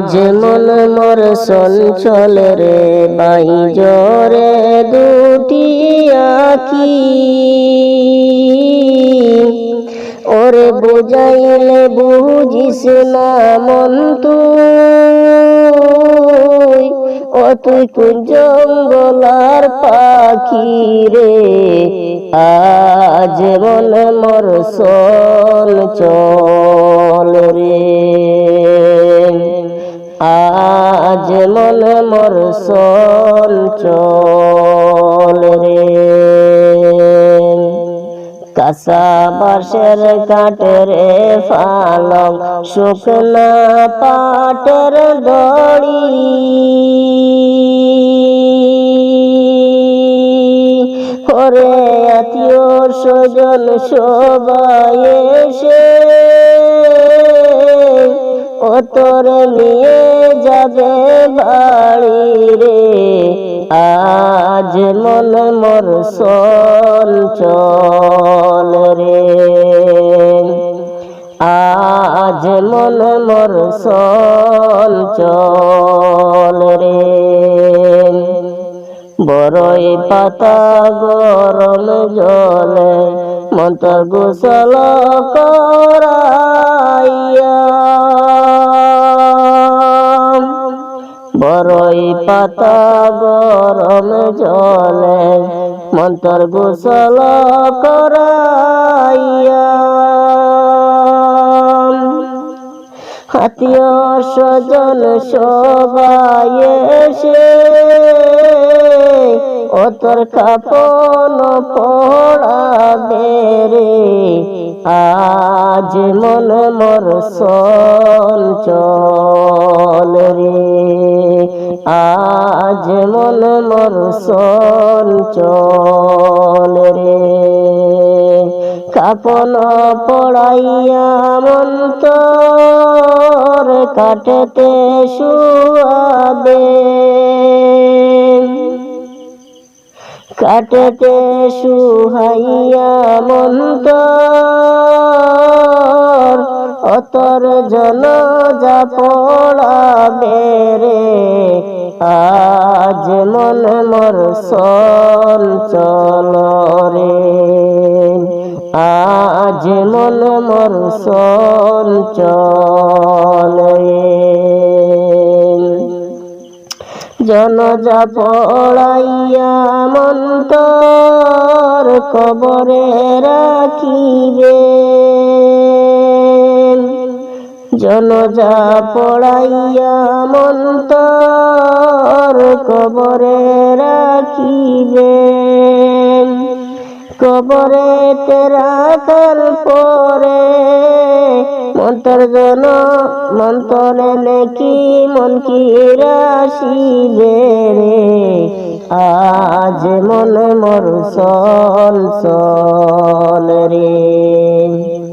আজ মন মোর সঞ্চল রে বাই জরে দুটি আকি। ওরে বুঝাইলে বুঝিস না মন তুই, ও তুই কোন জঙ্গলার পাখি রে। আজ মন মোর সল চল আজ মন মোর চল। রে কাসা বাঁশের কাঠের ফালক শুকনা পাটের দড়ি। ওরে আত্মীয় স্বজন সবাই এসে তোরে নিয়ে যাবে বাড়ি রে। আজ মন মোর সল চল রে। আজ মন মোর সল চল রে। বড়ই পাতা গরম জলে, মন্ত্র গোসল করাইয়া বড়ই পাতা গরম জলে, মন্ত্র গোসল করাইয়া। আত্মীয় স্বজন সবাই এসে ও তোর কাপন পড়াবে রে আজ মন মোর সল চল রে। আজ মন মোর চল রে। কাপন পড়াইয়া মন মন্তর কাটতে শুয়াবে। কাটতে সুহাইয়া মন্তর অতর জন যা পড়াবে রে। আজ মন মোর সল চল রে। আজ মন মোর সল চল জনজা পড়াইয়া মন্তর কবরে রাখিবে। জনজা পড়াইয়া মন্তর কবরে রাখিবে। কবরে রাখার পরে মন্তর জন মন্তরে লেখি মন কি রাশিবে রে। আজ মন মোর সল সল রে।